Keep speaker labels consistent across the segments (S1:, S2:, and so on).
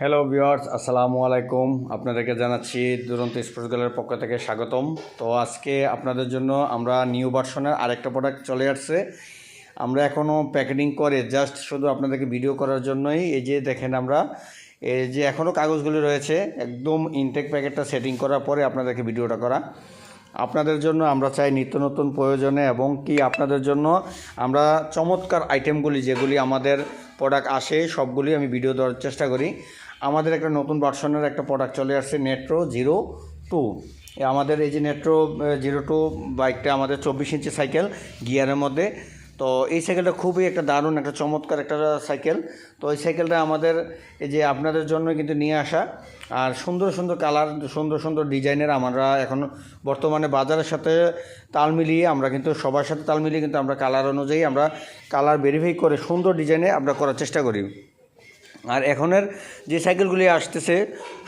S1: Hello viewers আসসালামু আলাইকুম আপনাদেরকে জানাচ্ছি দুরন্ত স্পোর্টস গ্যালারির পক্ষ থেকে স্বাগতম। তো আজকে আপনাদের জন্য আমরা নিউ ভার্সনের আরেকটা প্রোডাক্ট চলে আসছে। আমরা এখনও প্যাকেটিং করে জাস্ট শুধু আপনাদেরকে ভিডিও করার জন্যই এই যে দেখেন আমরা, এই যে এখনও কাগজগুলি রয়েছে, একদম ইনটেক প্যাকেটটা সেটিং করার পরে আপনাদেরকে ভিডিওটা করা। আপনাদের জন্য আমরা চাই নিত্য নতুন প্রয়োজনে এবং কি আপনাদের জন্য আমরা চমৎকার আইটেমগুলি যেগুলি আমাদের প্রোডাক্ট আসে, সবগুলি আমি ভিডিও দেওয়ার চেষ্টা করি। আমাদের একটা নতুন ভার্সনের একটা প্রোডাক্ট চলে আসছে নেট্রো জিরো টু আমাদের এই যে নেট্রো জিরো টু বাইকটা আমাদের চব্বিশ ইঞ্চি সাইকেল গিয়ারের মধ্যে। তো এই সাইকেলটা খুবই একটা দারুণ, একটা চমৎকার একটা সাইকেল তো এই সাইকেলটা আমাদের এই যে আপনাদের জন্য কিন্তু নিয়ে আসা। আর সুন্দর সুন্দর কালার সুন্দর সুন্দর ডিজাইনের আমরা এখন বর্তমানে বাজারের সাথে তাল মিলিয়ে আমরা কিন্তু, সবার সাথে তাল মিলিয়ে কিন্তু আমরা কালার অনুযায়ী আমরা কালার ভেরিফাই করে সুন্দর ডিজাইনে আমরা করার চেষ্টা করি। আর এখনের যে সাইকেলগুলি আসতেছে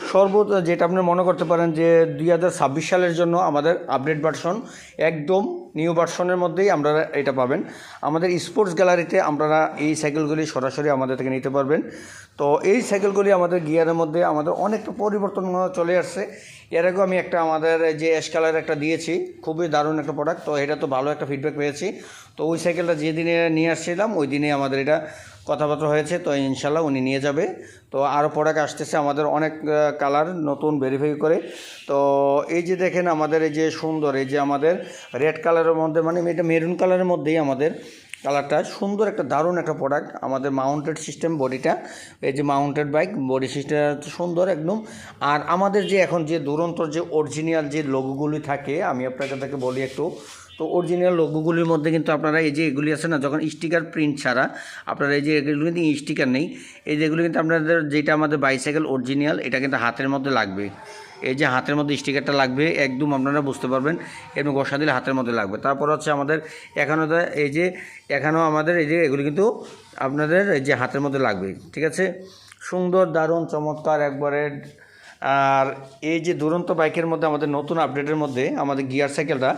S1: সর্ব যেটা আপনি মনে করতে পারেন যে দুই হাজার ছাব্বিশ সালের জন্য আমাদের আপডেট ভার্সন একদম নিউ ভার্সনের মধ্যেই আপনারা এটা পাবেন। আমাদের স্পোর্টস গ্যালারিতে আপনারা এই সাইকেলগুলি সরাসরি আমাদের থেকে নিতে পারবেন। তো এই সাইকেলগুলি আমাদের গিয়ারের মধ্যে আমাদের অনেকটা পরিবর্তন চলে আসছে। এর আগেও আমি একটা আমাদের যে অ্যাশ কালার একটা দিয়েছি, খুবই দারুণ একটা প্রোডাক্ট তো এটা তো ভালো একটা ফিডব্যাক পেয়েছি। তো ওই সাইকেলটা যেদিনে নিয়ে আসছিলাম, ওই দিনে আমাদের এটা কথাবার্তা হয়েছে, তো ইনশাল্লাহ উনি নিয়ে যাবে। তো আরও প্রোডাক্ট আসতেছে আমাদের অনেক কালার নতুন ভেরিফাই করে। তো এই যে দেখেন আমাদের এই যে সুন্দর, এই যে আমাদের রেড কালারের মধ্যে মানে এটা মেরুন কালারের মধ্যেই আমাদের কালারটা সুন্দর একটা দারুণ একটা প্রোডাক্ট আমাদের মাউন্টেড সিস্টেম বডিটা এই যে মাউন্টেড বাইক বডি সিস্টেম সুন্দর একদম। আর আমাদের যে এখন যে দুরন্ত যে অরিজিনাল যে লোগোগুলি থাকে, আমি আপনাকে তাকে বলি একটু, তো অরিজিনাল লোগোগুলির মধ্যে কিন্তু আপনারা এই যে এগুলি আছে না, যখন স্টিকার প্রিন্ট ছাড়া, আপনারা এই যে এগুলো কিন্তু স্টিকার নেই, এই যেগুলো কিন্তু আপনাদের যেটা আমাদের বাইসাইকেল অরিজিনাল এটা কিন্তু হাতের মধ্যে লাগবে। এই যে হাতের মধ্যে স্টিকারটা লাগবে, একদম আপনারা বুঝতে পারবেন এবং ঘষা দিলে হাতের মধ্যে লাগবে। তারপর হচ্ছে আমাদের এখানেও এই যে এখানেও আমাদের এই যে, এগুলি কিন্তু আপনাদের এই যে হাতের মধ্যে লাগবে, ঠিক আছে? সুন্দর, দারুণ, চমৎকার একবারে। আর এই যে দুরন্ত বাইকের মধ্যে আমাদের নতুন আপডেটের মধ্যে আমাদের গিয়ার সাইকেলটা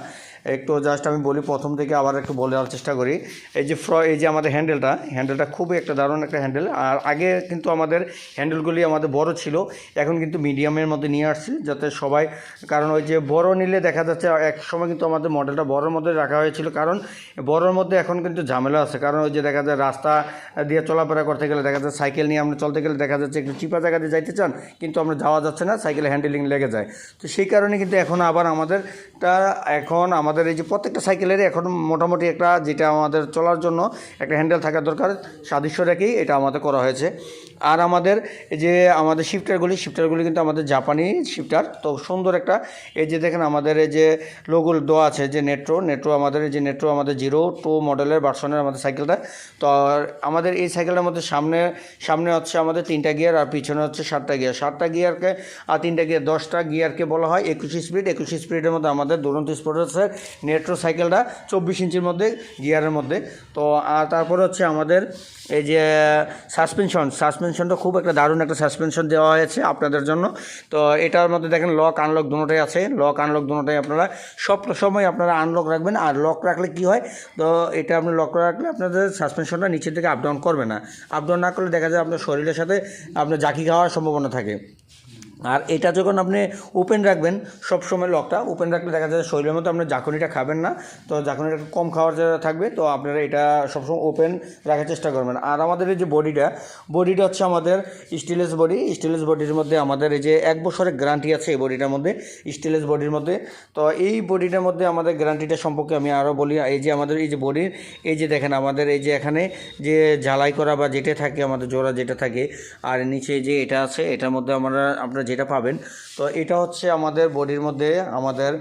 S1: একটু জাস্ট আমি বলি, প্রথম থেকে আবার একটু বলে দেওয়ার চেষ্টা করি। এই যে ফ্র এই যে আমাদের হ্যান্ডেলটা হ্যান্ডেলটা খুবই একটা দারুণ একটা হ্যান্ডেল আর আগে কিন্তু আমাদের হ্যান্ডেলগুলি আমাদের বড় ছিল, এখন কিন্তু মিডিয়ামের মধ্যে নিয়ে আসছি, যাতে সবাই, কারণ ওই যে বড় নিলে দেখা যাচ্ছে এক সময় কিন্তু আমাদের মডেলটা বড়োর মধ্যে রাখা হয়েছিল, কারণ বড়োর মধ্যে এখন কিন্তু ঝামেলা আছে। কারণ ওই যে দেখা যায় রাস্তা দিয়ে চলাফেরা করতে গেলে দেখা যায় সাইকেল নিয়ে আমরা চলতে গেলে দেখা যাচ্ছে একটু চিপা জায়গা দিয়ে যাইতে চান, কিন্তু আমরা যাওয়া যাচ্ছে না, সাইকেলে হ্যান্ডেলিং লেগে যায়। তো সেই কারণে কিন্তু এখন আবার আমাদেরটা এখন আমাদের এই যে প্রত্যেকটা সাইকেলেরই এখন মোটামুটি একটা যেটা আমাদের চলার জন্য একটা হ্যান্ডেল থাকা দরকার। সাদৃশ্য রেখেই এটা আমাদের করা হয়েছে। আর আমাদের এই যে আমাদের শিফটারগুলি শিফটারগুলি কিন্তু আমাদের জাপানি শিফটার তো সুন্দর একটা, এই যে দেখেন আমাদের এই যে লোগো দেওয়া আছে যে নেট্রো নেট্রো আমাদের এই যে নেট্রো আমাদের জিরো টু মডেলের ভার্সনের আমাদের সাইকেলটা তো আমাদের এই সাইকেলের মধ্যে সামনে সামনে হচ্ছে আমাদের তিনটা গিয়ার আর পিছনে হচ্ছে সাতটা গিয়ার সাতটা গিয়ারকে আর তিনটা গিয়ার দশটা গিয়ারকে বলা হয় একুশ স্পিড একুশ স্পিডের মধ্যে আমাদের দুরন্ত স্পোর্টসের নেট্রো সাইকেলটা চব্বিশ ইঞ্চির মধ্যে গিয়ারের মধ্যে। তো আর তারপরে হচ্ছে আমাদের এই যে সাসপেনশন সাসপেনশনটা খুব একটা দারুণ একটা সাসপেনশন দেওয়া হয়েছে আপনাদের জন্য। তো এটার মধ্যে দেখেন লক আনলক দুটোটাই আছে। লক আনলক দুটোটাই আপনারা সব সময় আপনারা আনলক রাখবেন। আর লক রাখলে কি হয়? তো এটা আপনি লক রাখলে আপনাদের সাসপেনশনটা নিচের দিকে আপ ডাউন করবে না। আপডাউন না করলে দেখা যায় আপনার শরীরের সাথে আপনার জাকি খাওয়ার সম্ভাবনা থাকে। আর এটা যখন আপনি ওপেন রাখবেন, সব সময় লকটা ওপেন রাখলে দেখা যায় শরীরের মতো আপনি জাকুনিটা খাবেন না। তো একটু কম খাওয়ার জায়গা থাকবে, তো আপনারা এটা সবসময় ওপেন রাখার চেষ্টা করবেন। আর আমাদের এই যে বডিটা বডিটা হচ্ছে আমাদের স্টিলেস বডি স্টিলেস বডির মধ্যে আমাদের এই যে এক বছরের গ্যারান্টি আছে এই বডিটার মধ্যে স্টিলেস বডির মধ্যে। তো এই বডিটার মধ্যে আমাদের গ্যারান্টিটা সম্পর্কে আমি আরও বলি এই যে আমাদের এই যে বডির এই যে দেখেন আমাদের এই যে এখানে যে ঝালাই করা বা যেটা থাকে, আমাদের জোড়া যেটা থাকে, আর নিচে যে এটা আছে, এটার মধ্যে আমরা, আপনারা যেটা পাবেন। তো এটা হচ্ছে আমাদের বডির মধ্যে আমাদের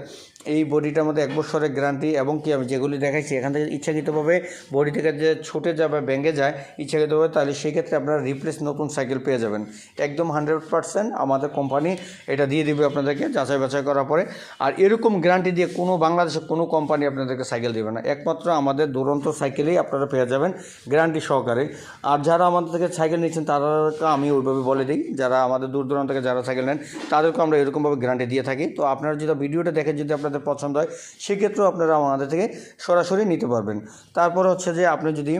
S1: এই বডিটার মধ্যে এক বছরের গ্যারান্টি এবং কি আমি যেগুলি দেখাইছি, এখান থেকে ইচ্ছাকৃতভাবে বডি থেকে যে ছুটে যায় বা ভেঙে যায়, ইচ্ছাকৃতভাবে তাহলে সেই ক্ষেত্রে আপনারা রিপ্লেস নতুন সাইকেল পেয়ে যাবেন। একদম হান্ড্রেড পার্সেন্ট আমাদের কোম্পানি এটা দিয়ে দিবে আপনাদেরকে যাচাই বাছাই করার পরে। আর এরকম গ্যারান্টি দিয়ে কোনো বাংলাদেশের কোনো কোম্পানি আপনাদেরকে সাইকেল দেবে না। একমাত্র আমাদের দুরন্ত সাইকেলেই আপনারা পেয়ে যাবেন গ্যারান্টি সহকারে। আর যারা আমাদের থেকে সাইকেল নিচ্ছেন, তাদেরকে আমি ওইভাবে বলে দিই, যারা আমাদের দূর দূরান্ত থেকে যারা সাইকেল নেন, তাদেরকে আমরা এরকমভাবে গ্যারান্টি দিয়ে থাকি। তো আপনারা যদি ভিডিওটা দেখে যদি আপনার আপনাদের পছন্দ হয়, সেক্ষেত্রেও আপনারা আমাদের থেকে সরাসরি নিতে পারবেন। তারপর হচ্ছে যে আপনি যদি,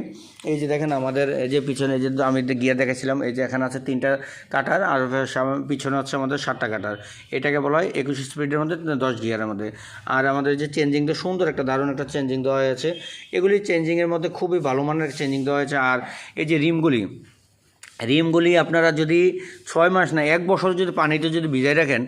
S1: এই যে দেখেন আমাদের, এই যে পিছনে যে আমি গিয়ার দেখেছিলাম এই যে এখানে আছে তিনটা কাটার, আর পিছনে হচ্ছে আমাদের সাতটা কাটার। এটাকে বলা হয় একুশ স্পিডের মধ্যে দশ গিয়ারের মধ্যে। আর আমাদের যে চেঞ্জিংটা সুন্দর একটা দারুণ একটা চেঞ্জিং দেওয়া হয়েছে। এগুলি চেঞ্জিংয়ের মধ্যে খুবই ভালো মানের চেঞ্জিং দেওয়া হয়েছে। আর এই যে রিমগুলি রিমগুলি আপনারা যদি ছয় মাস না, এক বছর যদি পানিতে যদি ভিজাই রাখেন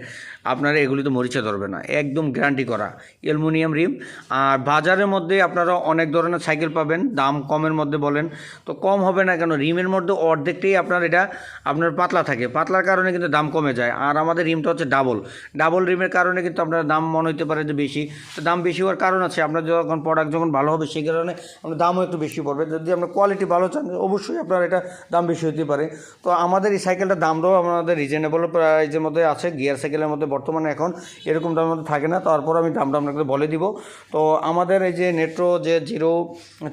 S1: আপনারা এগুলি তো মরিচা ধরবে না। একদম গ্যারান্টি করা। অ্যালুমিনিয়াম রিম। আর বাজারের মধ্যে আপনারা অনেক ধরনের সাইকেল পাবেন। দাম কমের মধ্যে বলেন। তো কম হবে না কেন? রিমের মধ্যে অর্ধেকটাই আপনার এটা, আপনার পাতলা থাকে। পাতলার কারণে কিন্তু দাম কমে যায়। আর আমাদের রিমটা হচ্ছে ডাবল ডাবল রিমের কারণে কিন্তু আপনার দাম মনে হতে পারে যে বেশি। তো দাম বেশি হওয়ার কারণ আছে। আপনার যখন প্রোডাক্ট যখন ভালো হবে, সেই কারণে আপনার দামও একটু বেশি পড়বে। যদি আপনার কোয়ালিটি ভালো চান, অবশ্যই আপনার এটা দাম বেশি হতে পারে। তো আমাদের এই সাইকেলটার দামটাও আমাদের রিজনেবল প্রাইজের মধ্যে আছে। গিয়ার সাইকেলের মধ্যে বর্তমানে এখন এরকম দামের মধ্যে থাকে না, তারপর আমি দামটা আপনাকে বলে দিব। তো আমাদের এই যে নেট্রো যে জিরো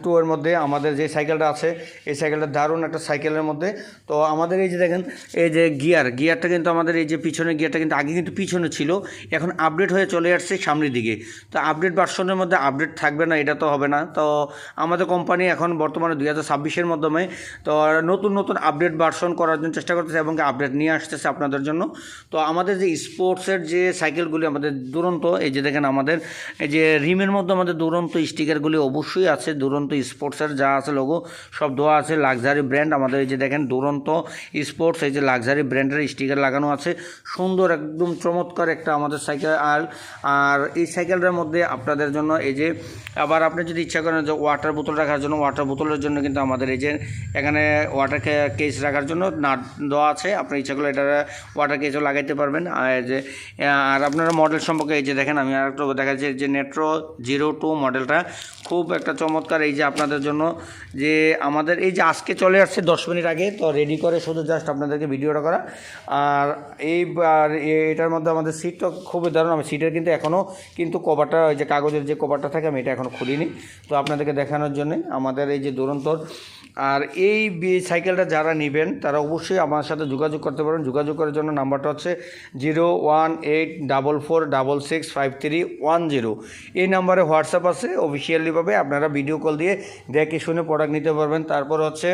S1: টু এর মধ্যে আমাদের যে সাইকেলটা আছে, এই সাইকেলটা দারুণ একটা সাইকেলের মধ্যে। তো আমাদের এই যে দেখেন, এই যে গিয়ার গিয়ারটা কিন্তু আমাদের এই যে পিছনের গিয়ারটা কিন্তু আগে কিন্তু পিছনে ছিল, এখন আপডেট হয়ে চলে আসছে সামনের দিকে। তো আপডেট ভার্সনের মধ্যে আপডেট থাকবে না, এটা তো হবে না। তো আমাদের কোম্পানি এখন বর্তমানে দুই হাজার ছাব্বিশের মাধ্যমে, তো নতুন নতুন আপডেট ভার্সন করার জন্য চেষ্টা করতেছে এবং আপডেট নিয়ে আসতেছে আপনাদের জন্য। তো আমাদের যে স্পোর্টসের যে সাইকেলগুলি আমাদের দুরন্ত, এই যে দেখেন আমাদের, এই যে রিমের মধ্যে আমাদের দুরন্ত স্টিকারগুলি অবশ্যই আছে, দুরন্ত স্পোর্টসের যা আছে লোগো সব দেওয়া আছে লাক্সারি ব্র্যান্ড আমাদের এই যে দেখেন দুরন্ত স্পোর্টস, এই যে লাক্সারি ব্র্যান্ডের স্টিকার লাগানো আছে। সুন্দর, একদম চমৎকার একটা আমাদের সাইকেল, আর আর এই সাইকেলটার মধ্যে আপনাদের জন্য এই যে, আবার আপনি যদি ইচ্ছা করেন যে ওয়াটার বোতল রাখার জন্য ওয়াটার বোতলের জন্য কিন্তু আমাদের এই যে, এখানে ওয়াটার কেস রাখার জন্য নাট দেওয়া আছে। আপনি ইচ্ছা করলে এটা ওয়াটার কেসও লাগাইতে পারবেন। আর যে আর আপনারা মডেল সম্পর্কে এই যে দেখেন, আমি আর একটু দেখা যাচ্ছে যে নেট্রো জিরো টু মডেলটা খুব একটা চমৎকার এই যে আপনাদের জন্য যে আমাদের এই যে আজকে চলে আসছে দশ মিনিট আগে, তো রেডি করে শুধু জাস্ট আপনাদেরকে ভিডিওটা করা। আর এই আর এটার মধ্যে আমাদের সিটটা খুবই দারুণ। আমি সিটের কিন্তু এখনও কিন্তু কভারটা ওই যে কাগজের যে কভারটা থাকে, আমি এটা এখনও খুলিনি। তো আপনাদেরকে দেখানোর জন্য আমাদের এই যে দুরন্তর। আর এই সাইকেলটা যারা নেবেন, তারা অবশ্যই আমার সাথে যোগাযোগ করতে পারেন। যোগাযোগ করার জন্য নাম্বারটা হচ্ছে zero one eight double four double six five three one zero এই নাম্বারে হোয়াটসঅ্যাপ আছে অফিসিয়ালিভাবে আপনারা ভিডিও কল দিয়ে দেখে শুনে প্রোডাক্ট নিতে পারবেন। তারপর হচ্ছে,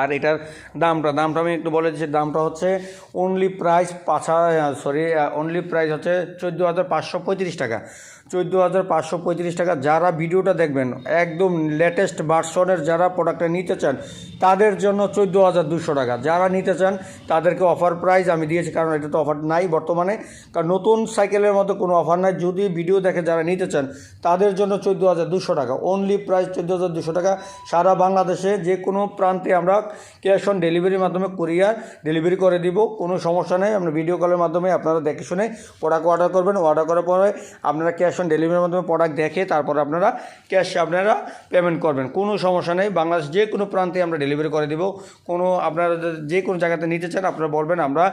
S1: আর এটার দামটা দামটা আমি একটু বলে দিচ্ছি, দামটা হচ্ছে অনলি প্রাইস পাঁচ সরি অনলি প্রাইস হচ্ছে চোদ্দ হাজার পাঁচশো পঁয়ত্রিশ টাকা। চোদ্দ হাজার পাঁচশো পঁয়ত্রিশ টাকা। যারা ভিডিওটা দেখবেন, একদম লেটেস্ট ভার্সনের যারা প্রোডাক্টটা নিতে চান, তাদের জন্য চোদ্দ হাজার দুশো টাকা। যারা নিতে চান, তাদেরকে অফার প্রাইস আমি দিয়েছি, কারণ এটা তো অফার নাই বর্তমানে। কারণ নতুন সাইকেলের মধ্যে কোনো অফার নাই। যদি ভিডিও দেখে যারা নিতে চান, তাদের জন্য চোদ্দ হাজার দুশো টাকা। অনলি প্রাইস চোদ্দ হাজার দুশো টাকা। সারা বাংলাদেশে যে কোনো প্রান্তে আমরা ক্যাশ অন ডেলিভারির মাধ্যমে কুরিয়ার ডেলিভারি করে দিব। কোনো সমস্যা নেই। আমরা ভিডিও কলের মাধ্যমে আপনারা দেখে শুনে প্রোডাক্ট অর্ডার করবেন। অর্ডার করার পরে আপনারা ক্যাশ অন ডেলিভারির মাধ্যমে প্রোডাক্ট দেখে তারপর আপনারা ক্যাশে আপনারা পেমেন্ট করবেন। কোনো সমস্যা নেই। বাংলাদেশ যে কোনো প্রান্তে আমরা ডেলিভারি করে দিব। কোনো আপনারা যে কোনো জায়গাতে নিতে চান, আপনারা বলবেন, আমরা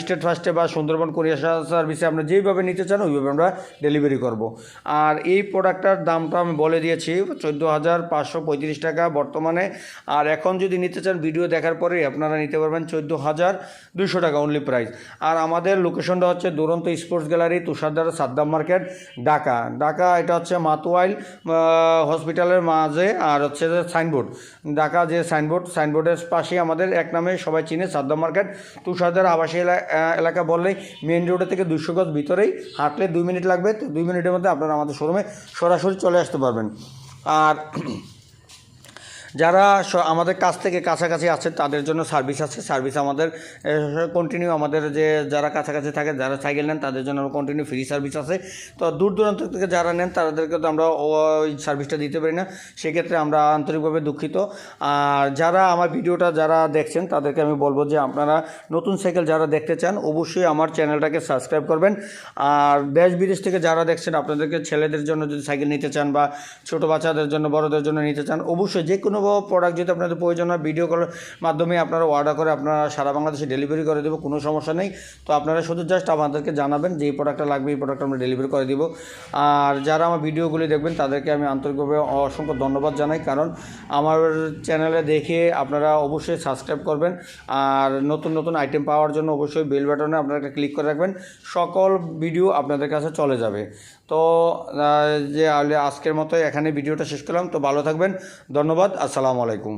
S1: স্টেট ফার্স্টে বা সুন্দরবন কোরিয়ার সার্ভিসে আমরা যেইভাবে নিতে চান, ওইভাবে আমরা ডেলিভারি করব। আর এই প্রোডাক্টটার দামটা আমি বলে দিয়েছি, চোদ্দ হাজার পাঁচশো পঁয়ত্রিশ টাকা বর্তমানে। আর এখন যদি নিতে চান ভিডিও দেখার পরে আপনারা নিতে পারবেন চোদ্দ হাজার দুশো টাকা অনলি প্রাইস আর আমাদের লোকেশনটা হচ্ছে দুরন্ত স্পোর্টস গ্যালারি তুষারদার, সাদ্দাম মার্কেট ঢাকা। ডাকা এটা হচ্ছে মাতুয়াইল হসপিটালের মাঝে, আর হচ্ছে যে সাইনবোর্ড। ডাকা যে সাইনবোর্ড, সাইনবোর্ডের পাশে আমাদের এক নামে সবাই চিনে সাদ্দা মার্কেট। তুষারদার আবাসী এলা- এলাকা বললেই মেন রোডে থেকে দুশো গজ ভিতরেই হাঁটলে দুই মিনিট লাগবে। তো দুই মিনিটের মধ্যে আপনারা আমাদের শোরুমে সরাসরি চলে আসতে পারবেন। আর যারা আমাদের কাছ থেকে কাছাকাছি আছে, তাদের জন্য সার্ভিস আছে। সার্ভিস আমাদের কন্টিনিউ আমাদের যে, যারা কাছাকাছি থাকে, যারা সাইকেল নেন, তাদের জন্য কন্টিনিউ ফ্রি সার্ভিস আছে। তো দূর দূরান্ত থেকে যারা নেন, তাদেরকে তো আমরা ওই সার্ভিসটা দিতে পারি না। সেক্ষেত্রে আমরা আন্তরিকভাবে দুঃখিত। আর যারা আমার ভিডিওটা যারা দেখছেন, তাদেরকে আমি বলব যে আপনারা নতুন সাইকেল যারা দেখতে চান, অবশ্যই আমার চ্যানেলটাকে সাবস্ক্রাইব করবেন। আর দেশ বিদেশ থেকে যারা দেখছেন, আপনাদেরকে ছেলেদের জন্য যদি সাইকেল নিতে চান বা ছোটো বাচ্চাদের জন্য, বড়দের জন্য নিতে চান, অবশ্যই যে কোনো প্রোডাক্ট যদি আপনাদের প্রয়োজন হয় ভিডিও কলের মাধ্যমে আপনারা অর্ডার করে আপনারা সারা বাংলাদেশে ডেলিভারি করে দেবো, কোনো সমস্যা নেই। তো আপনারা শুধু জাস্ট আমাদেরকে জানাবেন যে এই প্রোডাক্টটা লাগবে, এই প্রোডাক্টটা আমরা ডেলিভারি করে দিব। আর যারা আমার ভিডিওগুলি দেখবেন, তাদেরকে আমি আন্তরিকভাবে অসংখ্য ধন্যবাদ জানাই, কারণ আমার চ্যানেলে দেখে আপনারা অবশ্যই সাবস্ক্রাইব করবেন। আর নতুন নতুন আইটেম পাওয়ার জন্য অবশ্যই বেল বাটনে আপনারা ক্লিক করে রাখবেন। সকল ভিডিও আপনাদের কাছে চলে যাবে। তো যে আজকের মতো এখানে ভিডিওটা শেষ করলাম। তো ভালো থাকবেন। ধন্যবাদ। আসসালামু আলাইকুম।